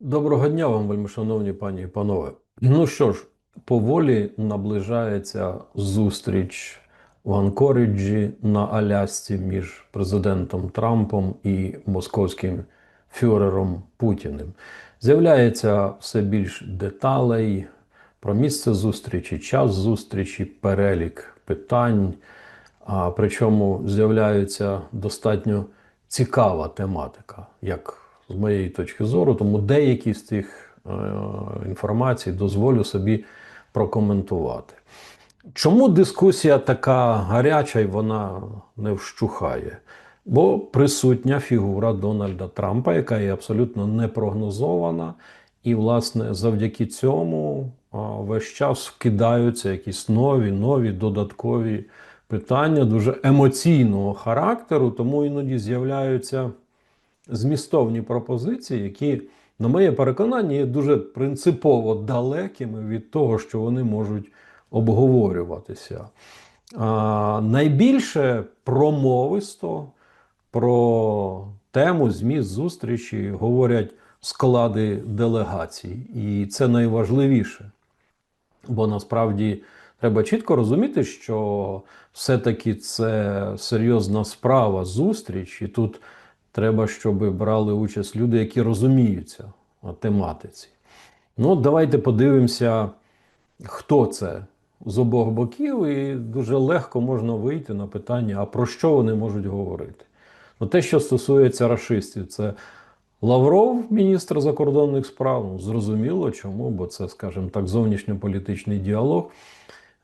Доброго дня вам, вельмишановні пані і панове. Ну що ж, поволі наближається зустріч в Анкориджі на Алясці між президентом Трампом і московським фюрером Путіним. З'являється все більш деталей про місце зустрічі, час зустрічі, перелік питань. А причому з'являється достатньо цікава тематика, як з моєї точки зору, тому деякі з цих е, інформацій дозволю собі прокоментувати. Чому дискусія така гаряча і вона не вщухає? Бо присутня фігура Дональда Трампа, яка є абсолютно непрогнозована, і, власне, завдяки цьому весь час вкидаються якісь нові, нові додаткові питання дуже емоційного характеру, тому іноді з'являються змістовні пропозиції, які, на моє переконання, є дуже принципово далекими від того, що вони можуть обговорюватися. А, найбільше промовисто про тему зміст зустрічі говорять склади делегацій, і це найважливіше. Бо насправді треба чітко розуміти, що все-таки це серйозна справа зустріч, і тут треба, щоб брали участь люди, які розуміються на тематиці. Ну, давайте подивимося, хто це з обох боків, і дуже легко можна вийти на питання, а про що вони можуть говорити. Ну, те, що стосується расистів, це Лавров, міністр закордонних справ, ну, зрозуміло чому, бо це, скажімо так, зовнішньополітичний діалог.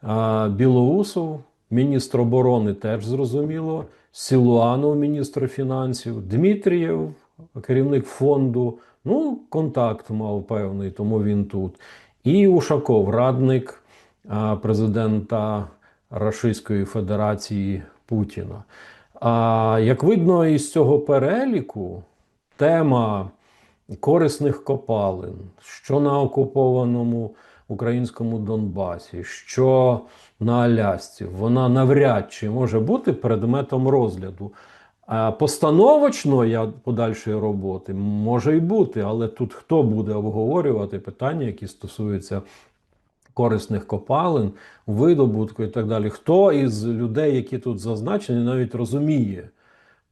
А Білоусов, міністр оборони, теж зрозуміло. Сілуанов, міністр фінансів, Дмитрієв, керівник фонду. Ну, контакт мав певний, тому він тут. І Ушаков, радник президента Російської Федерації Путіна. А як видно із цього переліку, тема корисних копалин, що на окупованому українському Донбасі, що на Алясці, вона навряд чи може бути предметом розгляду. А постановочно я подальшої роботи може й бути, але тут хто буде обговорювати питання, які стосуються корисних копалин, видобутку і так далі. Хто із людей, які тут зазначені, навіть розуміє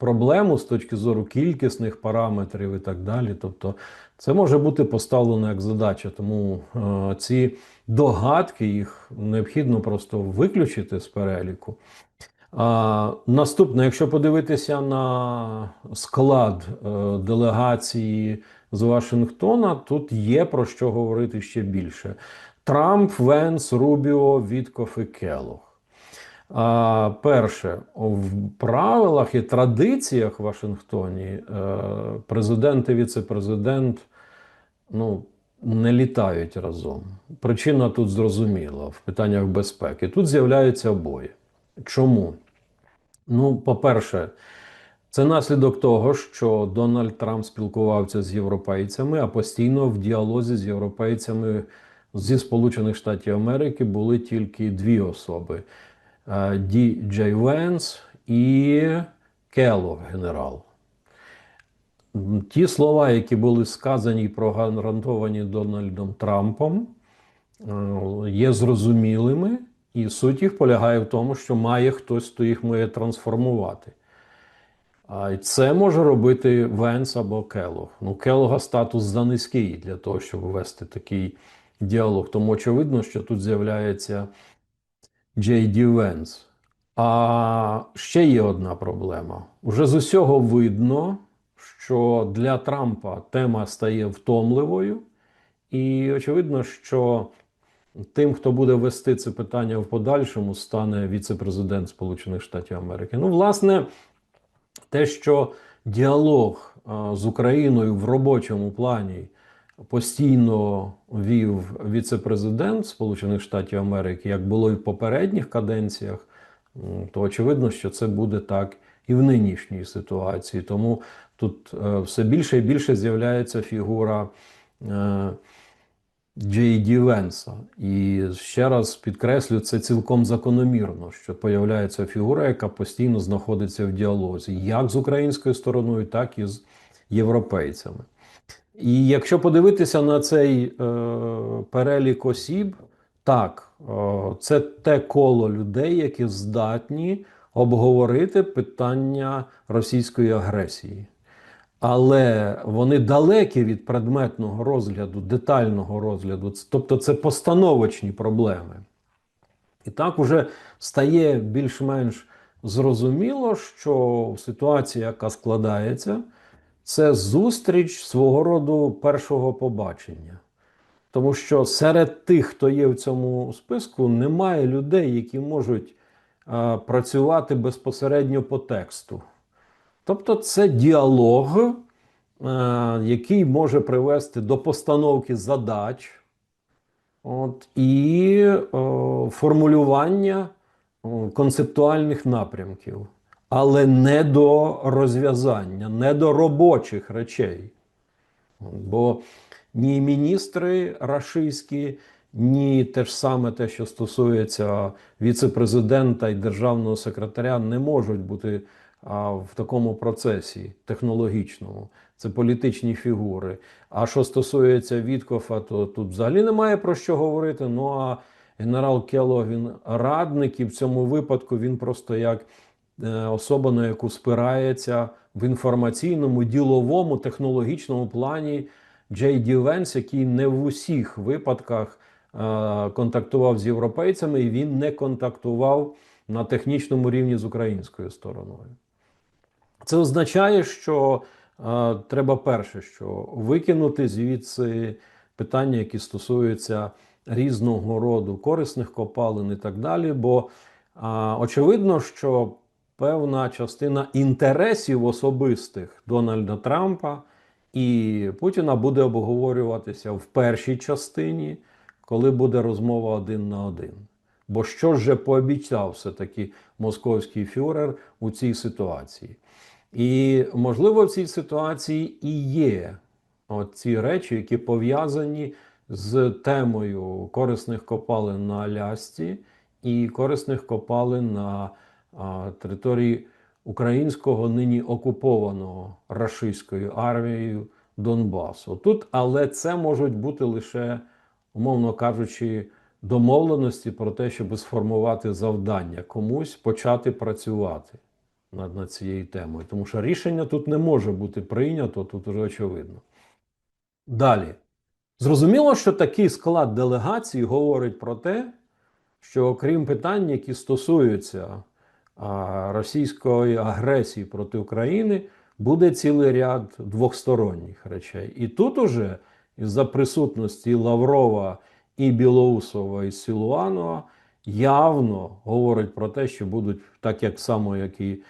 проблему з точки зору кількісних параметрів і так далі. Тобто це може бути поставлено як задача, тому е, ці догадки їх необхідно просто виключити з переліку. А, Наступне, якщо подивитися на склад е, делегації з Вашингтона, тут є про що говорити ще більше. Трамп, Венс, Рубіо, Віткоф і Келох. Перше, в правилах і традиціях в Вашингтоні е, президент і віце-президент ну, не літають разом. Причина тут зрозуміла в питаннях безпеки. Тут з'являються обоє. Чому? Ну, по-перше, це наслідок того, що Дональд Трамп спілкувався з європейцями, а постійно в діалозі з європейцями зі Сполучених Штатів Америки були тільки дві особи: Ді Джей Венс і Келлог, генерал. Ті слова, які були сказані і прогарантовані Дональдом Трампом, е, є зрозумілими, і суть їх полягає в тому, що має хтось, хто їх має трансформувати. А це може робити Венс або Келог. Ну, Келога статус занизький для того, щоб вести такий діалог. Тому очевидно, що тут з'являється Джей Ді Венс. А ще є одна проблема. Уже з усього видно, що для Трампа тема стає втомливою, і очевидно, що тим, хто буде вести це питання в подальшому, стане віце-президент Сполучених Штатів Америки. Ну, власне, те, що діалог з Україною в робочому плані постійно вів віце-президент Сполучених Штатів Америки, як було і в попередніх каденціях, то очевидно, що це буде так і в нинішній ситуації. Тому тут е, все більше і більше з'являється фігура. Е, Джей Ді Венса. І ще раз підкреслю, це цілком закономірно, що появляється фігура, яка постійно знаходиться в діалозі, як з українською стороною, так і з європейцями. І якщо подивитися на цей е, перелік осіб, так, е, це те коло людей, які здатні обговорити питання російської агресії. Але вони далекі від предметного розгляду, детального розгляду, тобто це постановочні проблеми. І так уже стає більш-менш зрозуміло, що ситуація, яка складається, це зустріч свого роду першого побачення. Тому що серед тих, хто є в цьому списку, немає людей, які можуть е, працювати безпосередньо по тексту. Тобто, це діалог, е, який може привести до постановки задач от, і е, формулювання концептуальних напрямків, але не до розв'язання, не до робочих речей. Бо ні міністри рашистські, ні те ж саме те, що стосується віце-президента і державного секретаря, не можуть бути в такому процесі технологічному. Це політичні фігури. А що стосується Віткофа, то тут взагалі немає про що говорити. Ну а генерал Келлог, він радник, і в цьому випадку він просто як особа, на яку спирається в інформаційному, діловому, технологічному плані Ді Венс, який не в усіх випадках е, контактував з європейцями, і він не контактував на технічному рівні з українською стороною. Це означає, що е, треба перше, що викинути звідси питання, які стосуються різного роду корисних копалин і так далі. Бо е, очевидно, що певна частина інтересів особистих Дональда Трампа і Путіна буде обговорюватися в першій частині, коли буде розмова один на один. Бо що ж же пообіцяв все-таки московський фюрер у цій ситуації? І, можливо, в цій ситуації і є ці речі, які пов'язані з темою корисних копалин на Алясці і корисних копалин на території українського нині окупованого рашистською армією Донбасу. Тут, але це можуть бути лише, умовно кажучи, домовленості про те, щоб сформувати завдання комусь почати працювати над, над цією темою. Тому що рішення тут не може бути прийнято, тут вже очевидно. Далі. Зрозуміло, що такий склад делегації говорить про те, що окрім питань, які стосуються російської агресії проти України, буде цілий ряд двохсторонніх речей. І тут уже із-за присутності Лаврова і Білоусова і Сілуанова явно говорить про те, що будуть, так як само, як і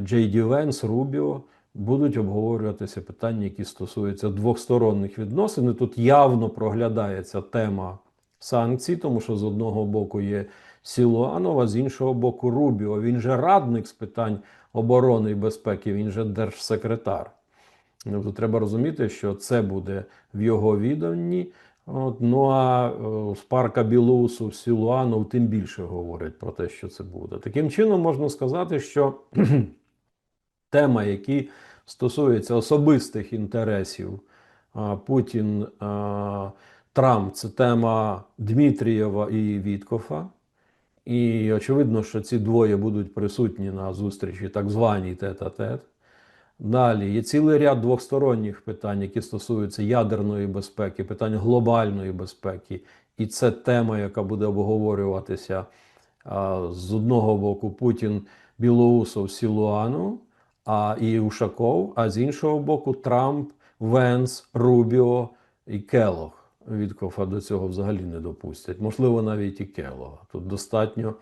Джей Ді Венс, Рубіо, будуть обговорюватися питання, які стосуються двосторонніх відносин. І тут явно проглядається тема санкцій, тому що з одного боку є Сілуанова, з іншого боку, Рубіо. Він же радник з питань оборони і безпеки, він же держсекретар. Тобто треба розуміти, що це буде в його відданні. От, ну а е, з парка Білоусу Сілуанов тим більше говорять про те, що це буде. Таким чином можна сказати, що тема, які стосується особистих інтересів Путін Трамп, це тема Дмитрієва і Віткофа. І очевидно, що ці двоє будуть присутні на зустрічі, так званій тет-а-тет. Далі є цілий ряд двосторонніх питань, які стосуються ядерної безпеки, питань глобальної безпеки. І це тема, яка буде обговорюватися з одного боку Путін, Білоусов, Сілуану, а і Ушаков, а з іншого боку, Трамп, Венс, Рубіо і Келох. Віткофа до цього взагалі не допустять. Можливо, навіть і Келога. Тут достатньо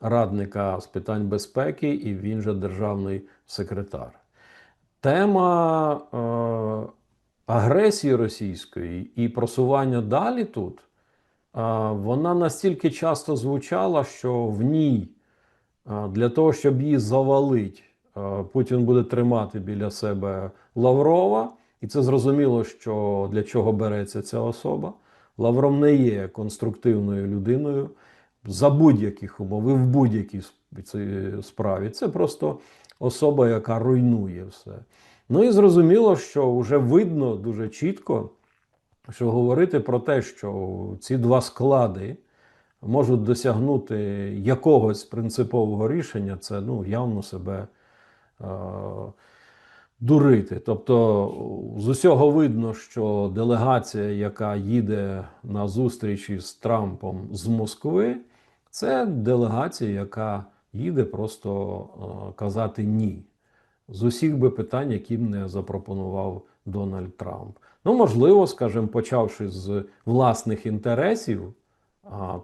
радника з питань безпеки, і він же державний секретар. Тема е, агресії російської і просування далі тут, е, вона настільки часто звучала, що в ній е, для того, щоб її завалити, е, Путін буде тримати біля себе Лаврова. І це зрозуміло, що для чого береться ця особа. Лавров не є конструктивною людиною за будь-яких умов і в будь-якій справі. Це просто особа, яка руйнує все. Ну і зрозуміло, що вже видно дуже чітко, що говорити про те, що ці два склади можуть досягнути якогось принципового рішення, це ну, явно себе е, дурити. Тобто, з усього видно, що делегація, яка їде на зустріч із Трампом з Москви, це делегація, яка їде просто е, казати ні. З усіх би питань, які не запропонував Дональд Трамп. Ну, можливо, скажімо, почавши з власних інтересів,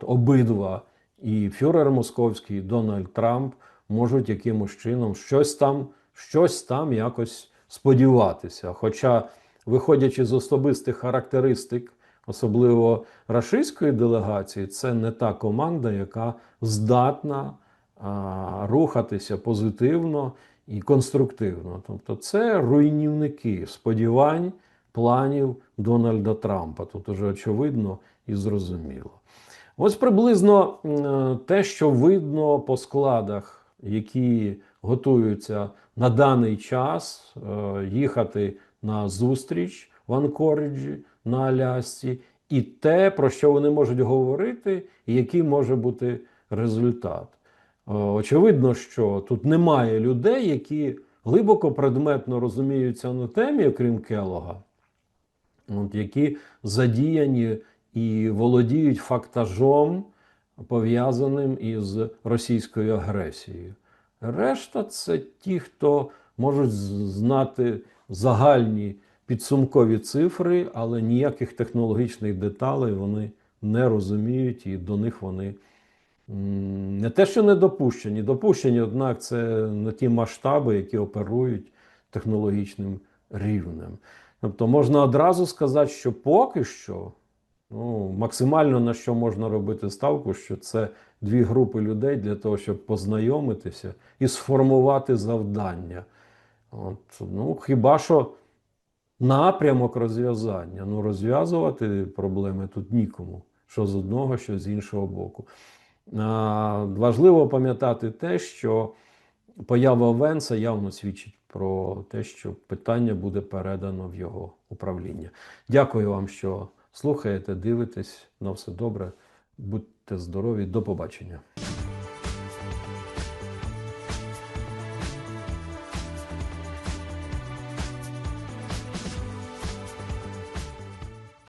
обидва і фюрер Московський, і Дональд Трамп можуть якимось чином щось там, щось там якось сподіватися. Хоча, виходячи з особистих характеристик, особливо рашистської делегації, це не та команда, яка здатна а, рухатися позитивно і конструктивно. Тобто, це руйнівники сподівань, планів Дональда Трампа. Тут уже очевидно і зрозуміло. Ось приблизно те, що видно по складах, які готуються на даний час е, їхати на зустріч в Анкориджі на Алясці, і те, про що вони можуть говорити, і який може бути результат. Е, Очевидно, що тут немає людей, які глибоко предметно розуміються на темі, окрім Келога, от, які задіяні і володіють фактажом, пов'язаним із російською агресією. Решта це ті, хто можуть знати загальні підсумкові цифри, але ніяких технологічних деталей вони не розуміють, і до них вони не те, що не допущені, допущені, однак це не ті масштаби, які оперують технологічним рівнем. Тобто можна одразу сказати, що поки що ну, максимально на що можна робити ставку, що це дві групи людей для того, щоб познайомитися і сформувати завдання. От, ну, хіба що напрямок розв'язання. Ну, розв'язувати проблеми тут нікому, що з одного, що з іншого боку. А, важливо пам'ятати те, що поява Венса явно свідчить про те, що питання буде передано в його управління. Дякую вам, що слухаєте, дивитесь. На все добре. Будьте здорові, до побачення.